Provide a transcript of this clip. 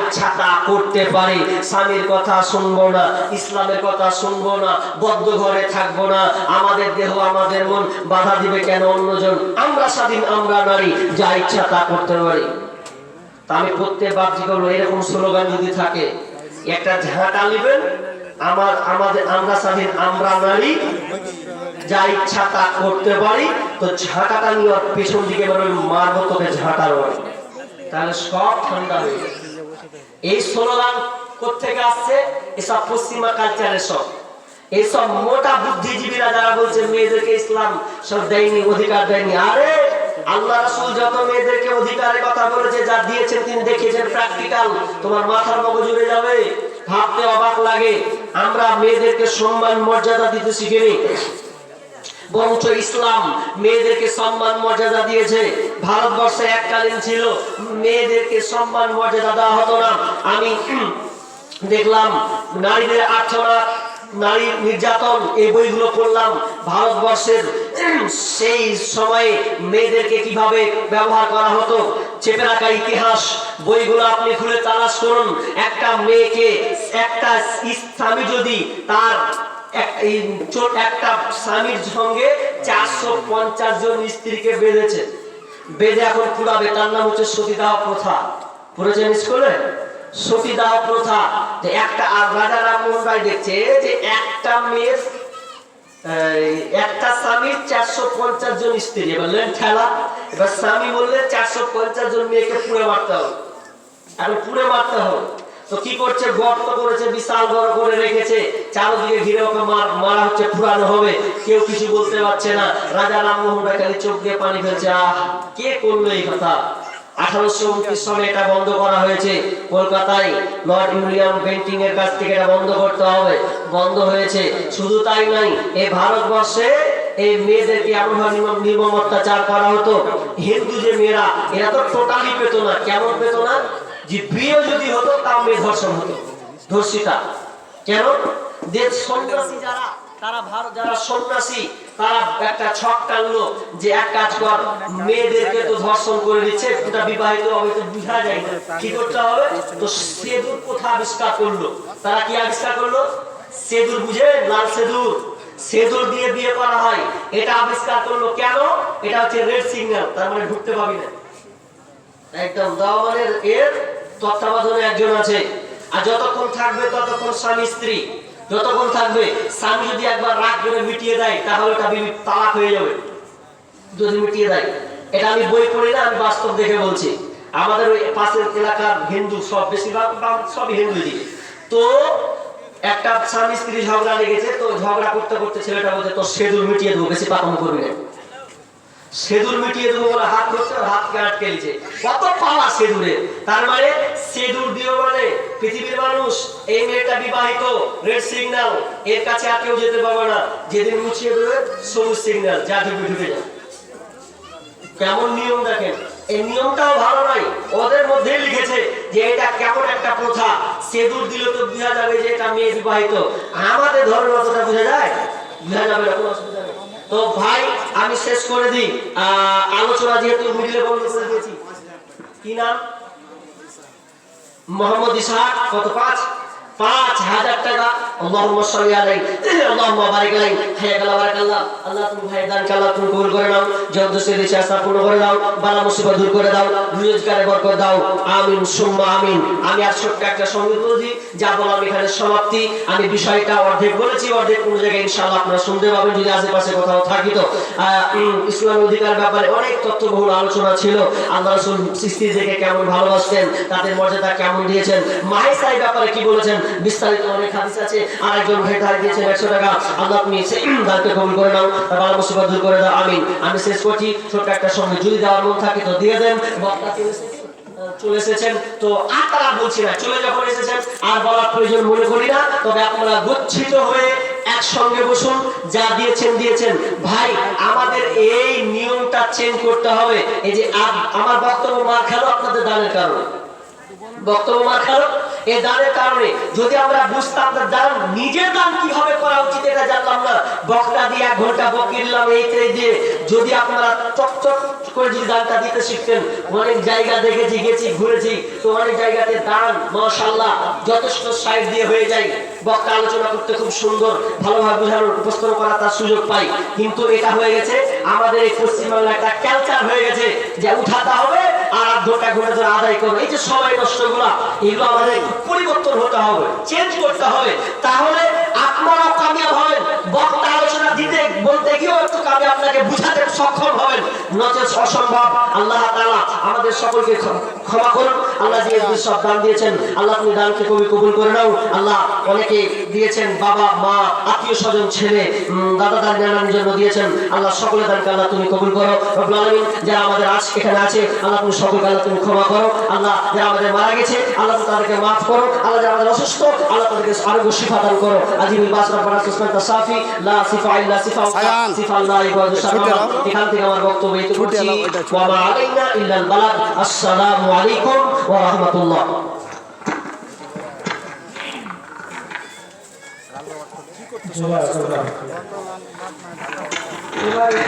ইচ্ছা তা করতে পারি। স্বামীর কথা শুনব না, ইসলামের কথা শুনব না, বদ্ধ ঘরে থাকব না। আমাদের দেহ, আমাদের মন বাধা দিবে কেন অন্যজন? আমরা স্বাধীন, আমরা নারী, যা ইচ্ছা তা করতে পারি। আমি প্রত্যেক এরকম স্লোগান যদি থাকে, একটা ঝাঁটা নেবেন, আমার, আমাদের, আমরা স্বাধীন, আমরা নারী, যা ইচ্ছা তা করতে পারি, তো ঝাঁটাটা নিয়ে পেছন দিকে মারবো তোকে ঝাঁটার বাড়ি তাহলে সব ঠান্ডা হয়ে যাবে। এই স্লোগান কোথেকে আসছে? এসব পশ্চিমা কালচারের সব। এইসব মোটা বুদ্ধিজীবীরা যারা বলছে, মেয়েদেরকে ইসলাম সব দেয়নি, অধিকার দেয়নি। আরে, আল্লাহ রাসূল যত মেয়েদেরকে অধিকারের কথা বলেছে, যা দিয়েছেন তিনি দেখিয়েছেন প্র্যাকটিক্যাল তোমার মাথার মগজ উড়ে যাবে। ভাবতে অবাক লাগে। আমরা মেয়েদেরকে সম্মান, মর্যাদা দিতে শিখিনি। বরঞ্চ ইসলাম মেয়েদেরকে সম্মান, মর্যাদা দিয়েছে। ভারতবর্ষে এককালীন ছিল, মেয়েদেরকে সম্মান, মর্যাদা দেওয়া হতো না। আমি দেখলাম, নারীদের আর্থনা, নারী নির্যাতন, এই বইগুলো পড়লাম। ভারতবর্ষের সেই সময়ে মেয়েদেরকে কীভাবে ব্যবহার করা হতো, চেপে রাখা ইতিহাস, বইগুলো আপনি খুলে তালাশ করুন। একটা মেয়েকে একটা স্বামী যদি তার এই একটা স্বামীর সঙ্গে চারশো পঞ্চাশ জন স্ত্রীকে বেঁধেছে। বেঁধে এখন পুরাবে তার নাম হচ্ছে সতীদাহ প্রথা। পড়েছেন স্কুলে? সতীদাহ প্রথা। যে একটা আর রাজা রামমোহন দেখছে যে একটা মেয়ের একটা স্বামীর চারশো পঞ্চাশ জন স্ত্রী। এবার লেন ঠেলা। এবার স্বামী বললে চারশো পঞ্চাশ জন মেয়েকে পুড়ে মারতে হবে। এখন পুড়ে মারতে হবে। তো কি করছে? গর্ত করেছে, বিশাল বড় করে রেখেছে। চারদিকে ঘিরে ওকে মারা হচ্ছে, পুরানো হবে। কেউ কিছু বলতে পারছে না। রাজা রামমোহন খালি চোখ দিয়ে পানি ফেলছে। আহ, কে করল এই কথা? বন্ধ হয়েছে। শুধু তাই ভারতবর্ষে এই মেয়েদেরকে নির্মম অত্যাচার করা হতো। হিন্দু যে মেয়েরা, এরা তো টোটালি পেত না। কেমন পেত না? যে বিয়ে যদি হতো মেয়ে ধর্ষণ হতো। ধর্ষিতা। কেন? যে সন্ন্যাসী যারা, তারা ভারত, যারা সন্ন্যাসী, তারা একটা ছক টানলো যে এক কাজ কর, মেয়েদেরকে তো ধর্ষণ করে দিচ্ছে ওটা বিবাহিত হবে তো বুঝা যায় কি করতে হবে? তো সেদুর কোথা আবিষ্কার করল? তারা কি আবিষ্কার করল? সেদুর বুঝে? লাল সেদুর। সেদুর দিয়ে বিয়ে করা হয়। এটা আবিষ্কার করল কেন? এটা হচ্ছে রেড সিগন্যাল, তার মানে ঢুকতে পাবি না। একদম দাওয়ানের এর তত্ত্বাবধানে একজন আছে। আর যতক্ষণ থাকবে, ততক্ষণ স্বামী স্ত্রী। যতক্ষণ থাকবে, স্বামী যদি একবার রাগ করে মিটিয়ে দেয়, তাহলে ওটা তালাক হয়ে যাবে। যদি মিটিয়ে দেয়। এটা আমি বই পড়ি না, আমি বাস্তব দেখে বলছি। আমাদের ওই পাশের এলাকার হিন্দু সব, বেশিরভাগ বা- সবই হিন্দু তো একটা স্বামী স্ত্রী ঝগড়া লেগেছে, তো ঝগড়া করতে করতে ছেলেটা বলছে তো সেদুর মিটিয়ে দেবো, বেশি পাকানো করবি না। সেদুর মিটিয়ে দেবো বলে হাত ধরছে হাতকে আটকে দিয়েছে কত পাওয়া সেদুরে? তার মানে সেদুর দিও মানে পৃথিবীর মানুষ, এই মেয়েটা বিবাহিত রেড সিগন্যাল এর কাছে আর কেউ যেতে পারবে না। যেদিন মুছিয়ে দেবে, সবুজ সিগন্যাল যা ঢুকে ঢুকে যায় কেমন নিয়ম দেখেন? এই নিয়মটাও ভালো নয়। ওদের মধ্যেই লিখেছে যে এটা কেমন একটা প্রথা। সেদুর দিলে তো বোঝা যাবে যে এটা মেয়ে বিবাহিত। আমাদের ধর্মের অতটা বোঝা যায়? বোঝা যাবে না, কোনো অসুবিধা তো ভাই, আমি শেষ করে দিই। আলোচনা যেহেতু মিডিলে করে দিয়েছি। কি নাম? মোহাম্মদ ইসাহ কত পাঁচ? সমাপ্তি। আমি বিষয়টা অর্ধেক বলেছি, অর্ধেক কোন জায়গায় আপনারা শুনতে পাবেন, যদি আশেপাশে কোথাও থাকি তো। ইসলাম অধিকার ব্যাপারে অনেক তথ্যবহুল আলোচনা ছিল। আল্লাহ সৃষ্টি থেকে কেমন ভালোবাসতেন, তাদের মর্যাদা কেমন দিয়েছেন মাহেসাই ব্যাপারে কি বলেছেন বিস্তারিত অনেক হাদিস আছে। আর একজন ভাই ধার একশো টাকা। আল্লাহ কবুল করে নাও দূর করে দাও। আমি শেষ করছি। ছোট্ট একটা সময় যদি দেওয়ার মন থাকে তো দিয়ে দেন। চলে এসেছেন। তো আর তারা বলছি না, চলে যখন এসেছেন, আর বলার প্রয়োজন মনে করি না। তবে আপনারা গচ্ছিত হয়ে একসঙ্গে বসুন। যা দিয়েছেন দিয়েছেন। ভাই, আমাদের এই নিয়মটা চেঞ্জ করতে হবে। এই যে আমার বক্তব্য মার খেলো আপনাদের দানের কারণে। বক্তব্য মার খেলো? এই দানের কারণে যদি আমরা বুঝতাম দান নিজের দান কীভাবে করা উচিত, এটা জানলাম না। বক্তা দিয়ে এক ঘণ্টা এই যদি আপনারা চকচক করে যদি দানটা দিতে শিখতেন, অনেক জায়গা দেখেছি, গেছি, ঘুরেছি, তো অনেক জায়গাতে দান যথেষ্ট সাইড দিয়ে হয়ে যায়। বক্তা আলোচনা করতে খুব সুন্দর, ভালোভাবে করা তার সুযোগ পাই। কিন্তু এটা হয়ে গেছে, আমাদের এই পশ্চিমবাংলা একটা ক্যালচার হয়ে গেছে, যে উঠাতে হবে আর আধ ঘুরে ধরে আদায় করবে। এই যে সময় নষ্টগুলা, এগুলো আমাদের পরিবর্তন হতে হবে চেঞ্জ করতে হবে। তাহলে আপনারাও কামিয়াব হবেন, বক্তা আলোচনা দিতে, বলতে গিয়েও একটু কামে আপনাকে বুঝাতে সক্ষম হবেন। নচেত অসম্ভব। আল্লাহ তাআলা আমাদের সকলকে ক্ষমা করুন। আল্লাহ যে সব দান দিয়েছেন, আল্লাহ তুমি দানকে কবি কবুল করে নাও। আল্লাহ অনেকে দিয়েছেন, বাবা, মা, আত্মীয় স্বজন, ছেলে দাদা দাদি নানার জন্য দিয়েছেন। আল্লাহ সকলের দানকে আল্লাহ তুমি কবুল করো। রব্বুল যারা আমাদের আজ এখানে আছে, আল্লাহ তুমি সকলকে আল্লাহ তুমি ক্ষমা করো। আল্লাহ যারা আমাদের মারা গেছে আল্লাহ তাদেরকে মাফ করো। আল্লাহ যারা আমাদের অসুস্থ আল্লাহ তাদেরকে আরোগ্য শিফা দান করো। আজিবুল বাস রব্বানা সুসমান তাসাফি লা সিফা ইল্লা সিফা। সিফা আল্লাহ ইবাদু সালাম এখান থেকে আমার বক্তব্য এই করছি ওয়া মা আলাইনা ইল্লাল বালাগ আসসালামু আলাইকুম ওয়া রাহমাতুল্লাহ। এবারে